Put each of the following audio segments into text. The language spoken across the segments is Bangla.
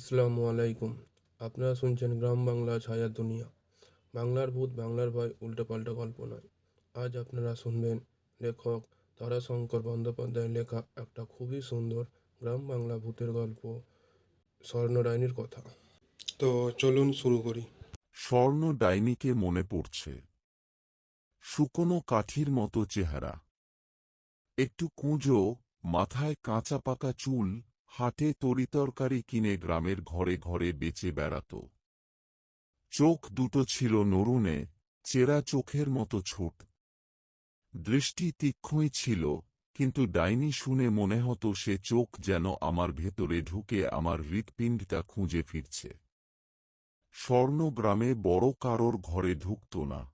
আসসালামু আলাইকুম। আপনারা শুনছেন গ্রাম বাংলা ছায়া দুনিয়া। বাংলার ভূত, বাংলার ভয়, উল্টোপাল্টা গল্প নয়। আজ আপনারা শুনবেন লেখক তারাশঙ্কর বন্দ্যোপাধ্যায়ের লেখা একটা খুবই সুন্দর গ্রাম বাংলা ভূতের গল্প স্বর্ণরায়ণীর কথা। তো চলুন শুরু করি। স্বর্ণ ডাইনিকে মনে পড়ছে। শুকনো কাঠির মতো চেহারা। একটু কুঁজো, মাথায় কাঁচা পাকা চুল হাটে তরিতরকারি কিনে গ্রামের ঘরে ঘরে বেচে বেড়াত। চোখ দুটো ছিল নরুনে, চেরা চোখের মতো ছোট। দৃষ্টি তীক্ষ্ণই ছিল, কিন্তু ডাইনি শুনে মনে হতো সে চোখ যেন আমার ভেতরে ঢুকে আমার হৃৎপিণ্ডটা খুঁজে ফিরছে। স্বর্ণ গ্রামে বড় কারোর ঘরে ঢুকত না।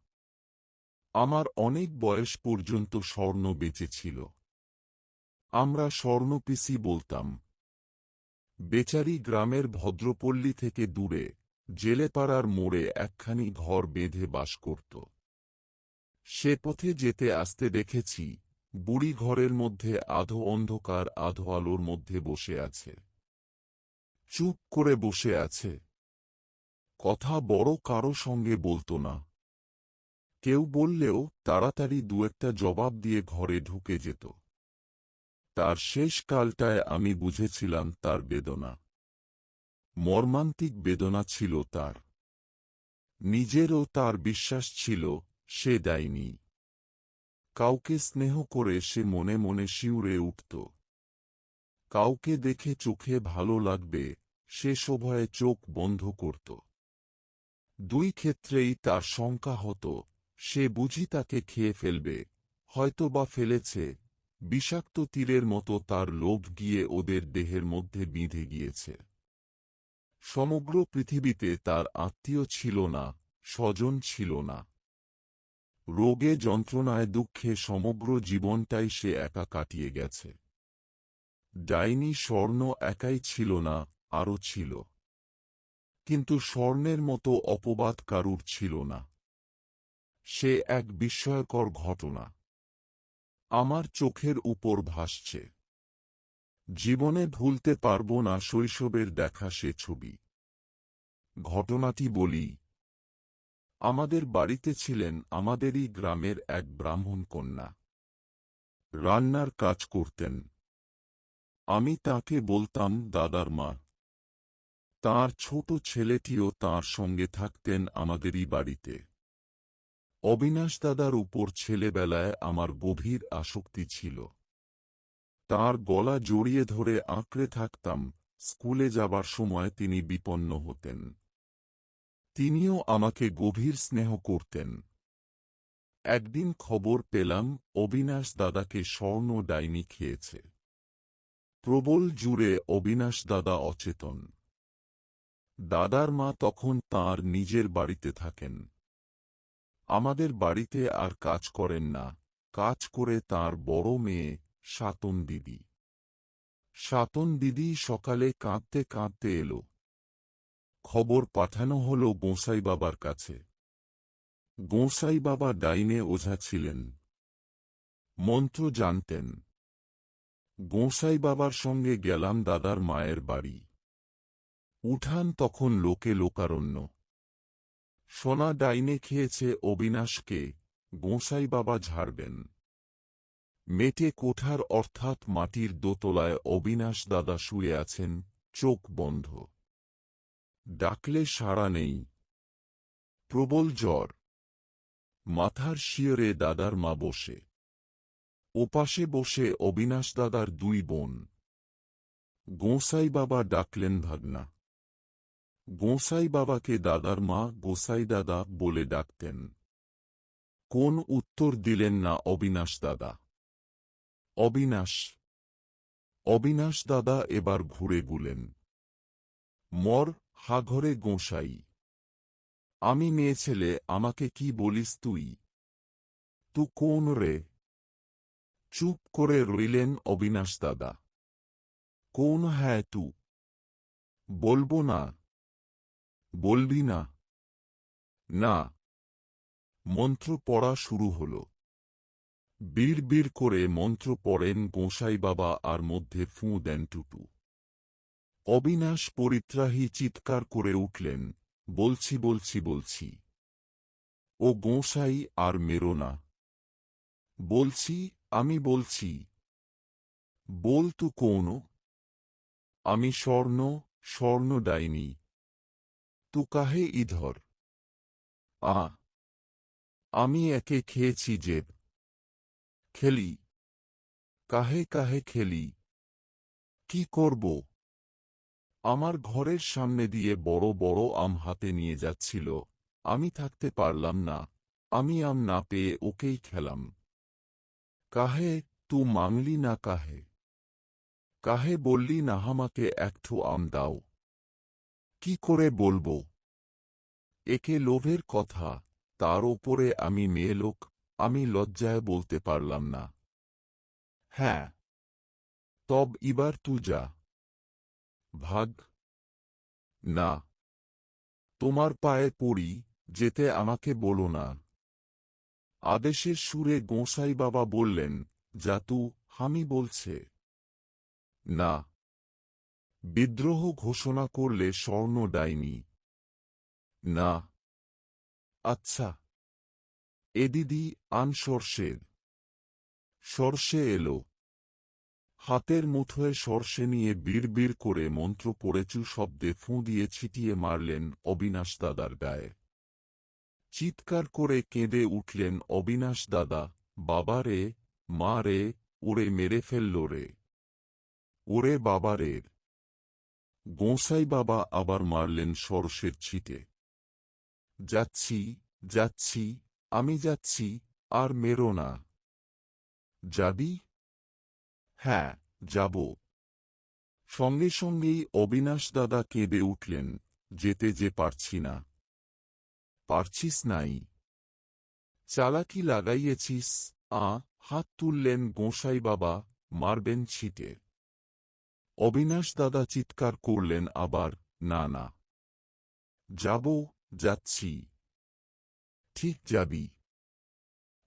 আমার অনেক বয়স পর্যন্ত স্বর্ণ বেঁচেছিল আমরা স্বর্ণপিসি বলতাম বেচারি গ্রামের ভদ্রপল্লী থেকে দূরে, জেলেপাড়ার মোড়ে একখানি ঘর বেঁধে বাস করত। সে পথে যেতে আসতে দেখেছি, বুড়ি ঘরের মধ্যে আধো অন্ধকার, আধো আলোর মধ্যে বসে আছে। চুপ করে বসে আছে। কথা বড় কারও সঙ্গে বলতো না। কেউ বললেও তাড়াতাড়ি দু একটা জবাব দিয়ে ঘরে ঢুকে যেত। তার শেষ কালটায় আমি বুঝেছিলাম তার বেদনা। মর্মান্তিক বেদনা ছিল তার। নিজেরও তার বিশ্বাস ছিল, সে দেয়নি। কাউকে স্নেহ করে সে মনে মনে শিউরে উঠত। কাউকে দেখে চোখে ভালো লাগবে, সে শোভয়ে চোখ বন্ধ করত। দুই ক্ষেত্রেই তার শঙ্কা হতো, সে বুঝি তাকে খেয়ে ফেলবে হয়তো বা ফেলেছে বিষাক্ত তীরের মতো তার লোভ গিয়ে ওদের দেহের মধ্যে বিঁধে গিয়েছে। সমগ্র পৃথিবীতে তার আত্মীয় ছিল না, স্বজন ছিল না। রোগে, যন্ত্রণায়, দুঃখে সমগ্র জীবনটাই সে একা কাটিয়ে গেছে। ডাইনি স্বর্ণ একাই ছিল না, আরও ছিল। কিন্তু স্বর্ণের মতো অপবাদ কারুর ছিল না। সে এক বিস্ময়কর ঘটনা। আমার চোখের উপর ভাসছে। জীবনে ভুলতে পারব না শৈশবের দেখা সে ছবি। ঘটনাটি বলি, আমাদের বাড়িতে ছিলেন আমাদেরই গ্রামের এক ব্রাহ্মণ কন্যা। রান্নার কাজ করতেন। আমি তাকে বলতাম, দাদার মা, তার ছোট ছেলেটিও তার সঙ্গে থাকতেন আমাদেরই বাড়িতে। অবিনাশ দাদার উপর ছেলেবেলায় আমার গভীর আসক্তি ছিল। তার গলা জড়িয়ে ধরে আঁকড়ে থাকতাম, স্কুলে যাবার সময় তিনি বিপন্ন হতেন। তিনিও আমাকে গভীর স্নেহ করতেন। একদিন খবর পেলাম, অবিনাশ দাদাকে স্বর্ণ ডাইনি খেয়েছে। প্রবল জুড়ে অবিনাশ দাদা অচেতন। দাদার মা তখন তার নিজের বাড়িতে থাকেন। আমাদের বাড়িতে আর কাজ করেন না। কাজ করে তার বড় মেয়ে, সাতন দিদি। সাতন দিদি সকালে কাঁদতে কাঁদতে এলো। খবর পাঠানো হল গোঁসাই বাবার কাছে। গোঁসাই বাবা ডাইনে ওঝা ছিলেন। মন্ত্র জানতেন। গোঁসাই বাবার সঙ্গে গেলাম দাদার মায়ের বাড়ি। উঠান তখন লোকে লোকারণ্য। সোনা ডাইনে খেয়েছে অবিনাশকে, গোঁসাই বাবা ঝাড়বেন। মেটে কোঠার অর্থাৎ মাটির দোতলায় অবিনাশ দাদা শুয়ে আছেন, চোখ বন্ধ। ডাকলে সাড়া নেই। প্রবল জ্বর। মাথার শিয়রে দাদার মা বসে। ওপাশে বসে অবিনাশ দাদার দুই বোন। গোঁসাই বাবা ডাকলেন ভাগনা। গোঁসাই বাবাকে দাদার মা গোসাই দাদা বলে ডাকতেন। কোন উত্তর দিলেন না অবিনাশ দাদা? অবিনাশ। অবিনাশ দাদা এবার ঘুরে গুলেন। মর হাঘরে গোঁসাই। আমি মেয়ে ছেলে, আমাকে কি বলিস তুই? তু কোন রে? চুপ করে রইলেন অবিনাশ দাদা। কোন হ্যাঁ তু? বলব না। বলবি না। না। মন্ত্র পড়া শুরু হল। বীর বীর করে মন্ত্র পড়েন গোঁসাই বাবা আর মধ্যে ফুঁ দেন টুটু। অবিনাশ পরিত্রাহী চিৎকার করে উঠলেন, বলছি বলছি বলছি। ও গোঁসাই আর মেরো না। বলছি, আমি বলছি। বল তু কোন? আমি স্বর্ণ স্বর্ণ ডাইনি। তু কাহে ইধর। আ, আমি একে খেয়েছি যে খেলি। কাহে কাহে খেলি। কি করব? আমার ঘরের সামনে দিয়ে বড় বড় আম হাতে নিয়ে যাচ্ছিল। আমি থাকতে পারলাম না। আমি আম না পেয়ে ওকেই খেলাম। কাহে, তু মাংলি না কাহে? কাহে বললি না আমাকে একটু আম দাও। কি করে বলব? একে লোভের কথা, তার ওপরে আমি মেয়ে লোক, আমি লজ্জায় বলতে পারলাম না। হ্যাঁ। তব ইবার তু যা। ভাগ। না। তোমার পায়ে পড়ি, যেতে আমাকে বলো না। আদেশের সুরে গোঁসাই বাবা বললেন, যা তু, হামি বলছে। না। বিদ্রোহ ঘোষণা করলে স্বর্ণ ডাইনি না। আচ্ছা। এদিদি আন সর্ষের সর্ষে এলো। হাতের মুঠোয় সর্ষে নিয়ে বিড়বিড় করে মন্ত্র পড়েচু শব্দে ফুঁ দিয়ে ছিটিয়ে মারলেন অবিনাশ দাদার গায়ে। চিৎকার করে কেঁদে উঠলেন অবিনাশ দাদা, বাবা রে, মা রে, ওরে মেরে ফেলল রে। ওরে বাবা রে। গোঁসাই বাবা আবার মারলেন সরষের ছিটে। যাচ্ছি যাচ্ছি, আমি যাচ্ছি, আর মেরো না। যাবি? হ্যাঁ যাব। সঙ্গে সঙ্গেই অবিনাশ দাদা কেঁদে উঠলেন, যেতে যে পারছি না। পারছিস নাই। চালাকি লাগাইয়েছিস, আ, হাত তুললেন গোঁসাই বাবা, মারবেন ছিটে। অবিনাশ দাদা চিৎকার করলেন আবার না না যাব, যাচ্ছি। ঠিক যাবি?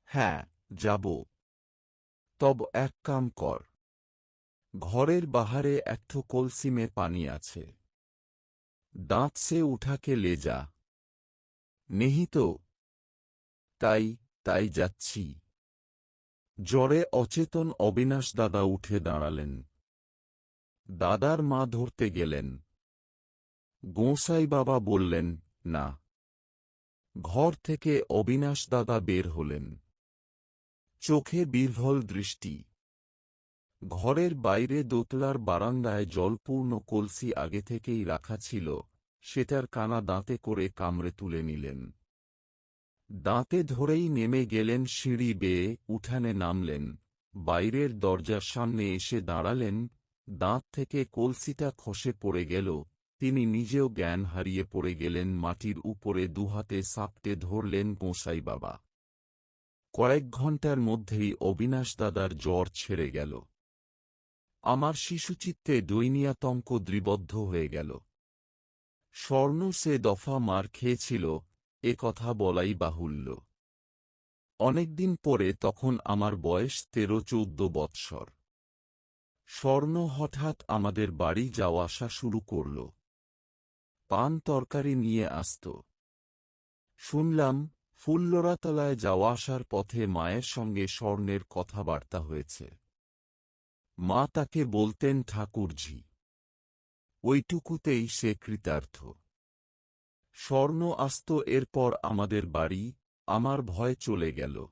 হ্যাঁ যাব। তব এক কাম কর, ঘরের বাহারে একটু কলসিমে পানি আছে। দাঁত সে উঠাকে লে যা। নেহি তো তাই তাই যাচ্ছি। জ্বরে অচেতন অবিনাশ দাদা উঠে দাঁড়ালেন। দাদার মা ধরতে গেলেন। গোঁসাই বাবা বললেন, না। ঘর থেকে অবিনাশ দাদা বের হলেন। চোখে বিহ্বল দৃষ্টি। ঘরের বাইরে দোতলার বারান্দায় জলপূর্ণ কলসি আগে থেকেই রাখা ছিল, সেটার কানা দাঁতে করে কামড়ে তুলে নিলেন। দাঁতে ধরেই নেমে গেলেন সিঁড়ি বেয়ে, উঠানে নামলেন। বাইরের দরজার সামনে এসে দাঁড়ালেন দাঁত থেকে কলসিটা খসে পড়ে গেল, তিনি নিজেও জ্ঞান হারিয়ে পড়ে গেলেন মাটির উপরে দুহাতে সাপটে ধরলেন গোঁসাই বাবা। কয়েক ঘণ্টার মধ্যেই অবিনাশ দাদার জ্বর ছেড়ে গেল। আমার শিশুচিত্তে দৈনিয়াতঙ্ক দ্রিবদ্ধ হয়ে গেল। স্বর্ণ সে দফা মার খেয়েছিল, এ কথা বলাই বাহুল্য। অনেকদিন পরে তখন আমার বয়স তেরো চৌদ্দ বৎসর। স্বর্ণ হঠাৎ আমাদের বাড়ি যাওয়া আসা শুরু করল। পান তরকারি নিয়ে আসত। শুনলাম, ফুল্লরাতলায় যাওয়া আসার পথে মায়ের সঙ্গে স্বর্ণের কথাবার্তা হয়েছে। মা তাকে বলতেন ঠাকুরঝি ওইটুকুতেই সে কৃতার্থ। স্বর্ণ আসত, এরপর আমাদের বাড়ি, আমার ভয় চলে গেল।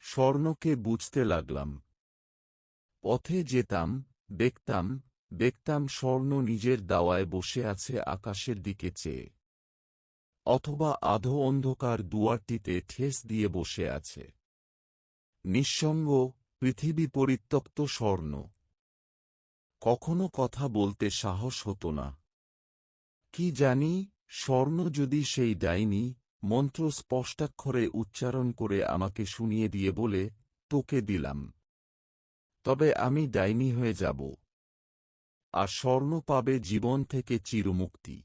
স্বর্ণকে বুঝতে লাগলাম। পথে যেতাম, দেখতাম দেখতাম স্বর্ণ নিজের দাওয়ায় বসে আছে আকাশের দিকে চেয়ে। অথবা আধো অন্ধকার দুয়ারটিতে ঠেস দিয়ে বসে আছে। নিঃসঙ্গ, পৃথিবী পরিত্যক্ত স্বর্ণ। কখনো কথা বলতে সাহস হতো না। কি জানি, স্বর্ণ যদি সেই ডাইনি, মন্ত্র স্পষ্টাক্ষরে উচ্চারণ করে আমাকে শুনিয়ে দিয়ে বলে, তোকে দিলাম। তবে আমি ডাইনি হয়ে যাব। আর স্বর্ণ পাবে জীবন থেকে চিরমুক্তি।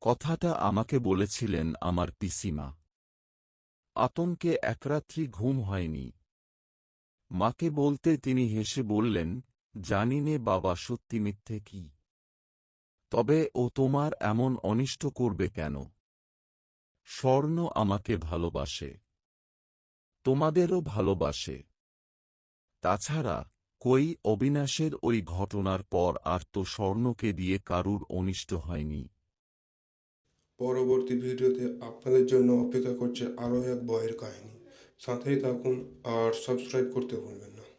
কথাটা আমাকে বলেছিলেন আমার পিসিমা। আতঙ্কে একরাত্রি ঘুম হয়নি। মাকে বলতে তিনি হেসে বললেন, জানি নে বাবা, সত্যি মিথ্যে কি? তবে ও তোমার এমন অনিষ্ট করবে কেন? স্বর্ণ আমাকে ভালোবাসে। তোমাদেরও ভালোবাসে। তাছাড়া, কই অবিনাশের ওই ঘটনার পর আর তো স্বর্ণকে দিয়ে কারুর অনিষ্ট হয়নি। পরবর্তী ভিডিওতে আপনাদের জন্য অপেক্ষা করছে আরও এক বয়ের কাহিনী। সাথেই থাকুন আর সাবস্ক্রাইব করতে ভুলবেন না।